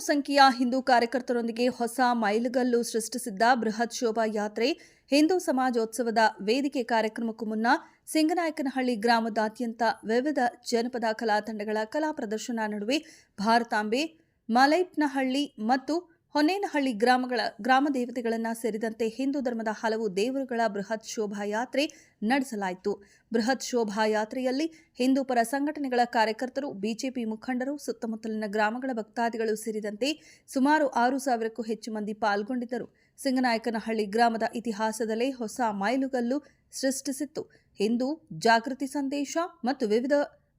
ನೂರಾರು ಸಂಖ್ಯೆಯ ಹಿಂದೂ ಕಾರ್ಯಕರ್ತರೊಂದಿಗೆ ಹೊಸ ಮೈಲುಗಲ್ಲು ಸೃಷ್ಟಿಸಿದ್ದ ಬೃಹತ್ ಶೋಭಾಯಾತ್ರೆ ಹಿಂದೂ ಸಮಾಜೋತ್ಸವದ ವೇದಿಕೆ ಕಾರ್ಯಕ್ರಮಕ್ಕೂ ಮುನ್ನ ಸಿಂಗನಾಯಕನಹಳ್ಳಿ ಗ್ರಾಮದಾದ್ಯಂತ ವಿವಿಧ ಜನಪದ ಕಲಾ ತಂಡಗಳ ಕಲಾ ಪ್ರದರ್ಶನ ನಡುವೆ ಭಾರತಾಂಬೆ, ಮಲೈಪ್ನಹಳ್ಳಿ ಮತ್ತು ಹೊನ್ನೇನಹಳ್ಳಿ ಗ್ರಾಮಗಳ ಗ್ರಾಮ ದೇವತೆಗಳನ್ನು ಸೇರಿದಂತೆ ಹಿಂದೂ ಧರ್ಮದ ಹಲವು ದೇವರುಗಳ ಬೃಹತ್ ಶೋಭಾಯಾತ್ರೆ ನಡೆಸಲಾಯಿತು. ಬೃಹತ್ ಶೋಭಾಯಾತ್ರೆಯಲ್ಲಿ ಹಿಂದೂ ಪರ ಸಂಘಟನೆಗಳ ಕಾರ್ಯಕರ್ತರು, ಬಿಜೆಪಿ ಮುಖಂಡರು, ಸುತ್ತಮುತ್ತಲಿನ ಗ್ರಾಮಗಳ ಭಕ್ತಾದಿಗಳು ಸೇರಿದಂತೆ ಸುಮಾರು ಆರು ಸಾವಿರಕ್ಕೂ ಹೆಚ್ಚು ಮಂದಿ ಪಾಲ್ಗೊಂಡಿದ್ದರು. ಸಿಂಗನಾಯಕನಹಳ್ಳಿ ಗ್ರಾಮದ ಇತಿಹಾಸದಲ್ಲೇ ಹೊಸ ಮೈಲುಗಲ್ಲು ಸೃಷ್ಟಿಸಿತ್ತು. ಹಿಂದೂ ಜಾಗೃತಿ ಸಂದೇಶ ಮತ್ತು ವಿವಿಧ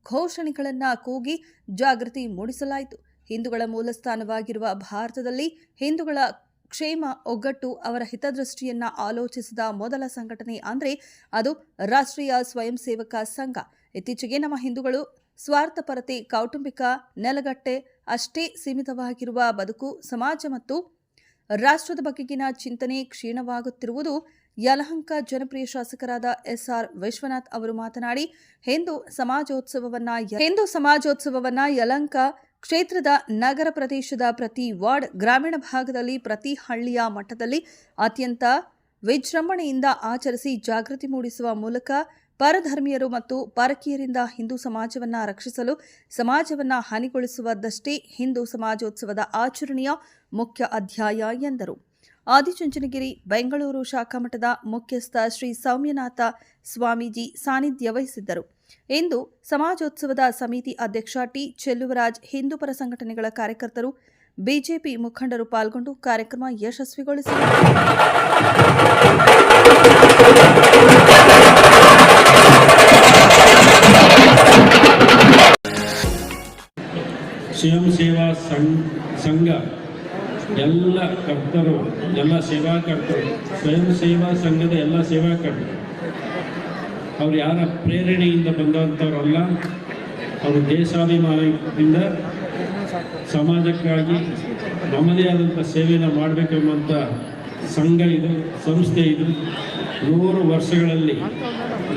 ಘೋಷಣೆಗಳನ್ನು ಕೂಗಿ ಜಾಗೃತಿ ಮೂಡಿಸಲಾಯಿತು. ಹಿಂದೂಗಳ ಮೂಲಸ್ಥಾನವಾಗಿರುವ ಭಾರತದಲ್ಲಿ ಹಿಂದೂಗಳ ಕ್ಷೇಮ ಒಗ್ಗಟ್ಟು ಅವರ ಹಿತದೃಷ್ಟಿಯನ್ನ ಆಲೋಚಿಸಿದ ಮೊದಲ ಸಂಘಟನೆ ಅಂದರೆ ಅದು ರಾಷ್ಟ್ರೀಯ ಸ್ವಯಂ ಸೇವಕ ಸಂಘ. ಇತ್ತೀಚೆಗೆ ನಮ್ಮ ಹಿಂದೂಗಳು ಸ್ವಾರ್ಥಪರತೆ ಕೌಟುಂಬಿಕ ನೆಲಗಟ್ಟೆ ಅಷ್ಟೇ ಸೀಮಿತವಾಗಿರುವ ಬದುಕು, ಸಮಾಜ ಮತ್ತು ರಾಷ್ಟ್ರದ ಬಗೆಗಿನ ಚಿಂತನೆ ಕ್ಷೀಣವಾಗುತ್ತಿರುವುದು ಯಲಹಂಕ ಜನಪ್ರಿಯ ಶಾಸಕರಾದ ಎಸ್ಆರ್ ವಿಶ್ವನಾಥ್ ಅವರು ಮಾತನಾಡಿ, ಹಿಂದೂ ಸಮಾಜೋತ್ಸವವನ್ನ ಹಿಂದೂ ಸಮಾಜೋತ್ಸವವನ್ನ ಯಲಹಂಕ ಕ್ಷೇತ್ರದ ನಗರ ಪ್ರದೇಶದ ಪ್ರತಿ ವಾರ್ಡ್, ಗ್ರಾಮೀಣ ಭಾಗದಲ್ಲಿ ಪ್ರತಿ ಹಳ್ಳಿಯ ಮಟ್ಟದಲ್ಲಿ ಅತ್ಯಂತ ವಿಜೃಂಭಣೆಯಿಂದ ಆಚರಿಸಿ ಜಾಗೃತಿ ಮೂಡಿಸುವ ಮೂಲಕ ಪರಧರ್ಮೀಯರು ಮತ್ತು ಪರಕೀಯರಿಂದ ಹಿಂದೂ ಸಮಾಜವನ್ನ ರಕ್ಷಿಸಲು, ಸಮಾಜವನ್ನ ಹಾನಿಗೊಳಿಸುವುದಷ್ಟೇ ಹಿಂದೂ ಸಮಾಜೋತ್ಸವದ ಆಚರಣೆಯ ಮುಖ್ಯ ಅಧ್ಯಾಯ ಎಂದರು. ಆದಿಚುಂಚನಗಿರಿ, ಬೆಂಗಳೂರು ಶಾಖಾ ಮಠದ ಮುಖ್ಯಸ್ಥ ಶ್ರೀ ಸೌಮ್ಯನಾಥ ಸ್ವಾಮೀಜಿ ಸಾನ್ನಿಧ್ಯ ವಹಿಸಿದ್ದರು. ಇಂದು ಸಮಾಜೋತ್ಸವದ ಸಮಿತಿ ಅಧ್ಯಕ್ಷ ಟಿ ಚೆಲ್ಲುವರಾಜ್ ಹಿಂದೂಪರ ಸಂಘಟನೆಗಳ ಕಾರ್ಯಕರ್ತರು ಬಿಜೆಪಿ ಮುಖಂಡರು ಪಾಲ್ಗೊಂಡು ಕಾರ್ಯಕ್ರಮ ಯಶಸ್ವಿಗೊಳಿಸಿದರು. ಸ್ವಯಂ ಸೇವಾ ಸಂಘ ಎಲ್ಲ ಕರ್ತರು, ಎಲ್ಲ ಸೇವಾಕರ್ತರು ಸ್ವಯಂ ಸೇವಾ ಸಂಘದ ಎಲ್ಲ ಸೇವಾಕರ್ತರು ಅವ್ರು ಯಾರ ಪ್ರೇರಣೆಯಿಂದ ಬಂದಂಥವ್ರಲ್ಲ, ಅವರು ದೇಶಾಭಿಮಾನದಿಂದ ಸಮಾಜಕ್ಕಾಗಿ ನಮ್ಮದೇ ಆದಂಥ ಸೇವೆಯನ್ನು ಮಾಡಬೇಕೆಂಬಂಥ ಸಂಘ ಇದು, ಸಂಸ್ಥೆ ಇದು. ನೂರು ವರ್ಷಗಳಲ್ಲಿ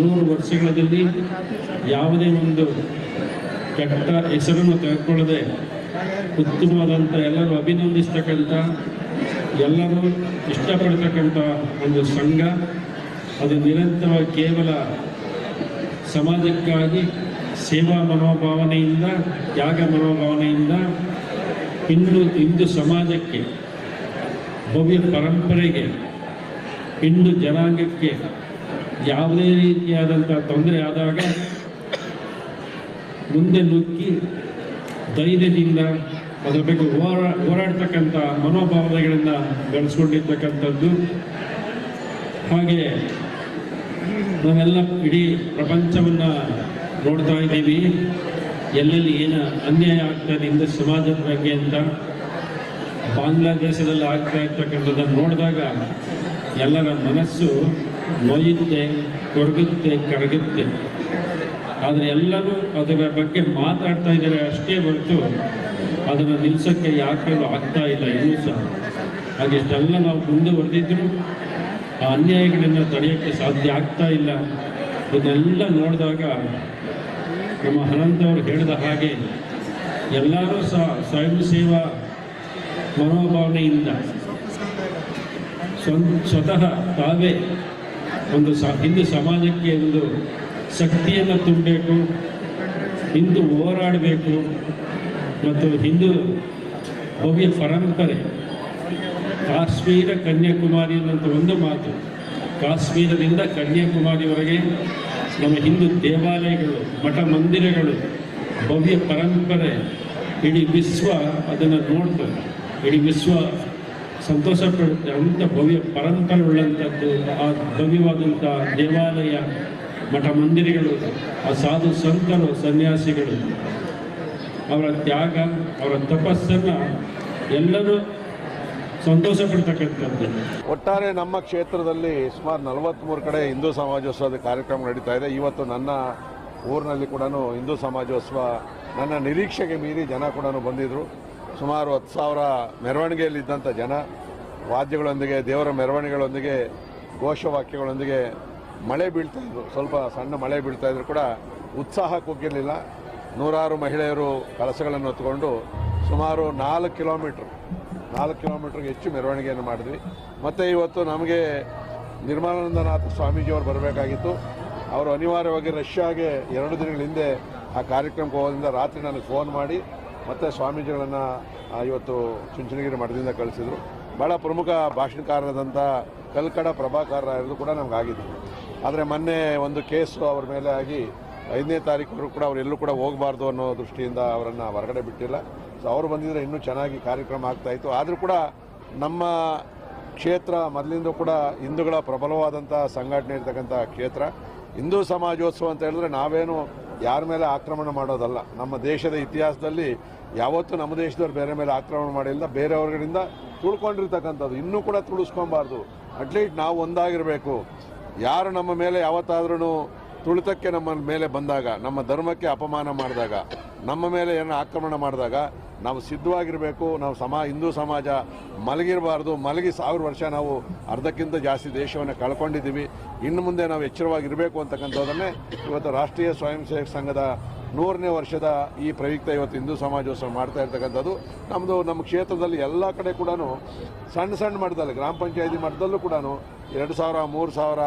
ನೂರು ವರ್ಷಗಳಲ್ಲಿ ಯಾವುದೇ ಒಂದು ಕೆಟ್ಟ ಹೆಸರನ್ನು ತೆಗೆದುಕೊಳ್ಳದೆ ಉತ್ತಮವಾದಂಥ ಎಲ್ಲರೂ ಅಭಿನಂದಿಸ್ತಕ್ಕಂಥ, ಎಲ್ಲರೂ ಇಷ್ಟಪಡ್ತಕ್ಕಂಥ ಒಂದು ಸಂಘ. ಅದು ನಿರಂತರವಾಗಿ ಕೇವಲ ಸಮಾಜಕ್ಕಾಗಿ ಸೇವಾ ಮನೋಭಾವನೆಯಿಂದ, ತ್ಯಾಗ ಮನೋಭಾವನೆಯಿಂದ ಹಿಂದೂ ಹಿಂದೂ ಸಮಾಜಕ್ಕೆ, ಭವ್ಯ ಪರಂಪರೆಗೆ ಹಿಂದೂ ಜನಾಂಗಕ್ಕೆ ಯಾವುದೇ ರೀತಿಯಾದಂಥ ತೊಂದರೆ ಆದಾಗ ಮುಂದೆ ನುಗ್ಗಿ ಧೈರ್ಯದಿಂದ ಅದರ ಬಗ್ಗೆ ಹೋರಾ, ಹೋರಾಡ್ತಕ್ಕಂಥ ಮನೋಭಾವನೆಗಳನ್ನು ಬೆಳೆಸ್ಕೊಂಡಿರ್ತಕ್ಕಂಥದ್ದು. ಹಾಗೆ ನಾವೆಲ್ಲ ಇಡೀ ಪ್ರಪಂಚವನ್ನು ನೋಡ್ತಾ ಇದ್ದೀವಿ. ಎಲ್ಲೆಲ್ಲಿ ಏನು ಅನ್ಯಾಯ ಆಗ್ತದೆ ಹಿಂದೂ ಸಮಾಜದ ಬಗ್ಗೆ ಅಂತ, ಬಾಂಗ್ಲಾದೇಶದಲ್ಲಿ ಆಗ್ತಾ ಇರ್ತಕ್ಕಂಥದ್ದನ್ನು ನೋಡಿದಾಗ ಎಲ್ಲರ ಮನಸ್ಸು ನೋಯುತ್ತೆ, ಕೊರಗುತ್ತೆ, ಕರಗುತ್ತೆ. ಆದರೆ ಎಲ್ಲರೂ ಅದರ ಬಗ್ಗೆ ಮಾತಾಡ್ತಾ ಇದ್ದಾರೆ ಅಷ್ಟೇ ಹೊರತು ಅದನ್ನು ನಿಲ್ಲಿಸೋಕ್ಕೆ ಯಾಕೆ ಆಗ್ತಾ ಇಲ್ಲ ಇನ್ನೂ ಸಹ. ಹಾಗೆಷ್ಟೆಲ್ಲ ನಾವು ಮುಂದುವರೆದಿದ್ರು ಆ ಅನ್ಯಾಯಗಳನ್ನು ತಡೆಯೋಕ್ಕೆ ಸಾಧ್ಯ ಆಗ್ತಾ ಇಲ್ಲ. ಇದನ್ನೆಲ್ಲ ನೋಡಿದಾಗ ನಮ್ಮ ಅನಂತವರು ಹೇಳಿದ ಹಾಗೆ ಎಲ್ಲರೂ ಸಹ ಸ್ವಯಂ ಸೇವಾ ಮನೋಭಾವನೆಯಿಂದ ಸ್ವಂತ ಸ್ವತಃ ತಾವೇ ಒಂದು ಸ ಹಿಂದೂ ಸಮಾಜಕ್ಕೆ ಒಂದು ಶಕ್ತಿಯನ್ನು ತುಂಬಬೇಕು, ಹಿಂದೂ ಹೋರಾಡಬೇಕು ಮತ್ತು ಹಿಂದೂ ಭವ್ಯ ಪರಂಪರೆ ಕಾಶ್ಮೀರ ಕನ್ಯಾಕುಮಾರಿ ಅನ್ನುವಂಥ ಒಂದು ಮಾತು. ಕಾಶ್ಮೀರದಿಂದ ಕನ್ಯಾಕುಮಾರಿವರೆಗೆ ನಮ್ಮ ಹಿಂದೂ ದೇವಾಲಯಗಳು, ಮಠ ಮಂದಿರಗಳು, ಭವ್ಯ ಪರಂಪರೆ, ಇಡೀ ವಿಶ್ವ ಅದನ್ನು ನೋಡ್ತದೆ ಇಡೀ ವಿಶ್ವ ಸಂತೋಷ ಪಡುತ್ತೆ. ಅಂಥ ಭವ್ಯ ಪರಂಪರೆ ಉಳ್ಳಂಥದ್ದು, ಆ ಭವ್ಯವಾದಂಥ ದೇವಾಲಯ, ಮಠ ಮಂದಿರಗಳು, ಆ ಸಾಧು ಸಂತರು, ಸನ್ಯಾಸಿಗಳು, ಅವರ ತ್ಯಾಗ, ಅವರ ತಪಸ್ಸನ್ನು ಎಲ್ಲರೂ ಸಂತೋಷ ಪಡ್ತಕ್ಕಂಥದ್ದು ಒಟ್ಟಾರೆ ನಮ್ಮ ಕ್ಷೇತ್ರದಲ್ಲಿ ಸುಮಾರು ನಲವತ್ತ್ಮೂರು ಕಡೆ ಹಿಂದೂ ಸಮಾಜೋತ್ಸವದ ಕಾರ್ಯಕ್ರಮ ನಡೀತಾ ಇದೆ. ಇವತ್ತು ನನ್ನ ಊರಿನಲ್ಲಿ ಕೂಡ ಹಿಂದೂ ಸಮಾಜೋತ್ಸವ ನನ್ನ ನಿರೀಕ್ಷೆಗೆ ಮೀರಿ ಜನ ಕೂಡ ಬಂದಿದ್ದರು ಸುಮಾರು ಹತ್ತು ಸಾವಿರ ಮೆರವಣಿಗೆಯಲ್ಲಿದ್ದಂಥ ಜನ, ವಾದ್ಯಗಳೊಂದಿಗೆ, ದೇವರ ಮೆರವಣಿಗೆಗಳೊಂದಿಗೆ, ಘೋಷವಾಕ್ಯಗಳೊಂದಿಗೆ ಮಳೆ ಬೀಳ್ತಾ ಇದ್ರು. ಸ್ವಲ್ಪ ಸಣ್ಣ ಮಳೆ ಬೀಳ್ತಾ ಇದ್ರು ಕೂಡ ಉತ್ಸಾಹ ಕುಗ್ಗಿರಲಿಲ್ಲ ನೂರಾರು ಮಹಿಳೆಯರು ಕಲಸಗಳನ್ನು ಹೊತ್ಕೊಂಡು ಸುಮಾರು ನಾಲ್ಕು ಕಿಲೋಮೀಟ್ರ್ ನಾಲ್ಕು ಕಿಲೋಮೀಟ್ರಿಗೆ ಹೆಚ್ಚು ಮೆರವಣಿಗೆಯನ್ನು ಮಾಡಿದ್ವಿ. ಮತ್ತು ಇವತ್ತು ನಮಗೆ ನಿರ್ಮಲಾನಂದನಾಥ ಸ್ವಾಮೀಜಿಯವರು ಬರಬೇಕಾಗಿತ್ತು. ಅವರು ಅನಿವಾರ್ಯವಾಗಿ ರಷ್ಯಾಗೆ ಎರಡು ದಿನಗಳ ಹಿಂದೆ ಆ ಕಾರ್ಯಕ್ರಮಕ್ಕೆ ಹೋಗೋದ್ರಿಂದ ರಾತ್ರಿ ನನಗೆ ಫೋನ್ ಮಾಡಿ, ಮತ್ತು ಸ್ವಾಮೀಜಿಗಳನ್ನು ಇವತ್ತು ಚುಂಚನಗಿರಿ ಮಠದಿಂದ ಕಳಿಸಿದರು. ಭಾಳ ಪ್ರಮುಖ ಭಾಷಣಕಾರರಾದಂಥ ಕಲ್ಕಡ ಪ್ರಭಾಕರ್ ಇರೋದು ಕೂಡ ನಮ್ಗೆ ಆಗಿದೆ ಆದರೆ ಮೊನ್ನೆ ಒಂದು ಕೇಸು ಅವ್ರ ಮೇಲೆ ಆಗಿ ಐದನೇ ತಾರೀಕು ಕೂಡ ಅವರೆಲ್ಲೂ ಕೂಡ ಹೋಗಬಾರ್ದು ಅನ್ನೋ ದೃಷ್ಟಿಯಿಂದ ಅವರನ್ನು ಹೊರಗಡೆ ಬಿಟ್ಟಿಲ್ಲ. ಸೊ ಅವರು ಬಂದಿದ್ರೆ ಇನ್ನೂ ಚೆನ್ನಾಗಿ ಕಾರ್ಯಕ್ರಮ ಆಗ್ತಾಯಿತ್ತು ಆದರೂ ಕೂಡ ನಮ್ಮ ಕ್ಷೇತ್ರ ಮೊದಲಿಂದ ಕೂಡ ಹಿಂದೂಗಳ ಪ್ರಬಲವಾದಂಥ ಸಂಘಟನೆ ಇರ್ತಕ್ಕಂಥ ಕ್ಷೇತ್ರ. ಹಿಂದೂ ಸಮಾಜೋತ್ಸವ ಅಂತ ಹೇಳಿದ್ರೆ ನಾವೇನು ಯಾರ ಮೇಲೆ ಆಕ್ರಮಣ ಮಾಡೋದಲ್ಲ. ನಮ್ಮ ದೇಶದ ಇತಿಹಾಸದಲ್ಲಿ ಯಾವತ್ತೂ ನಮ್ಮ ದೇಶದವ್ರು ಬೇರೆ ಮೇಲೆ ಆಕ್ರಮಣ ಮಾಡಿಲ್ಲ. ಬೇರೆಯವ್ರಗಳಿಂದ ತುಳ್ಕೊಂಡಿರ್ತಕ್ಕಂಥದ್ದು. ಇನ್ನೂ ಕೂಡ ತುಳಿಸ್ಕೊಬಾರ್ದು. ಅಟ್ಲೀಸ್ಟ್ ನಾವು ಒಂದಾಗಿರಬೇಕು. ಯಾರು ನಮ್ಮ ಮೇಲೆ ಯಾವತ್ತಾದ್ರೂ ತುಳಿತಕ್ಕೆ ನಮ್ಮ ಮೇಲೆ ಬಂದಾಗ, ನಮ್ಮ ಧರ್ಮಕ್ಕೆ ಅಪಮಾನ ಮಾಡಿದಾಗ, ನಮ್ಮ ಮೇಲೆ ಏನೋ ಆಕ್ರಮಣ ಮಾಡಿದಾಗ, ನಾವು ಸಿದ್ಧವಾಗಿರಬೇಕು, ನಾವು ಸಮಾ, ಹಿಂದೂ ಸಮಾಜ ಮಲಗಿರಬಾರ್ದು, ಮಲಗಿ ಸಾವಿರ ವರ್ಷ ನಾವು ಅರ್ಧಕ್ಕಿಂತ ಜಾಸ್ತಿ ದೇಶವನ್ನು ಕಳ್ಕೊಂಡಿದ್ದೀವಿ, ಇನ್ನು ಮುಂದೆ ನಾವು ಎಚ್ಚರವಾಗಿರಬೇಕು ಅಂತಕ್ಕಂಥದ್ದನ್ನೇ ಇವತ್ತು ರಾಷ್ಟ್ರೀಯ ಸ್ವಯಂ ಸೇವಕ ಸಂಘದ ನೂರನೇ ವರ್ಷದ ಈ ಪ್ರಯುಕ್ತ ಇವತ್ತು ಹಿಂದೂ ಸಮಾಜೋತ್ಸವ ಮಾಡ್ತಾ ಇರ್ತಕ್ಕಂಥದ್ದು. ನಮ್ಮದು ನಮ್ಮ ಕ್ಷೇತ್ರದಲ್ಲಿ ಎಲ್ಲ ಕಡೆ ಕೂಡ ಸಣ್ಣ ಸಣ್ಣ ಮಟ್ಟದಲ್ಲಿ, ಗ್ರಾಮ ಪಂಚಾಯತಿ ಮಟ್ಟದಲ್ಲೂ ಕೂಡ ಎರಡು ಸಾವಿರ, ಮೂರು ಸಾವಿರ,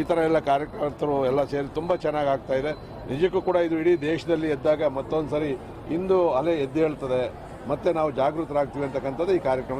ಈ ಥರ ಎಲ್ಲ ಕಾರ್ಯಕರ್ತರು ಎಲ್ಲ ಸೇರಿ ತುಂಬ ಚೆನ್ನಾಗಿ ಆಗ್ತಾ ಇದೆ. ನಿಜಕ್ಕೂ ಕೂಡ ಇದು ಇಡೀ ದೇಶದಲ್ಲಿ ಎದ್ದಾಗ ಮತ್ತೊಂದು ಸರಿ ಇಂದು ಅಲೆ ಎದ್ದೇಳ್ತದೆ ಮತ್ತೆ ನಾವು ಜಾಗೃತರಾಗ್ತೀವಿ ಅಂತಕ್ಕಂಥದ್ದು ಈ ಕಾರ್ಯಕ್ರಮ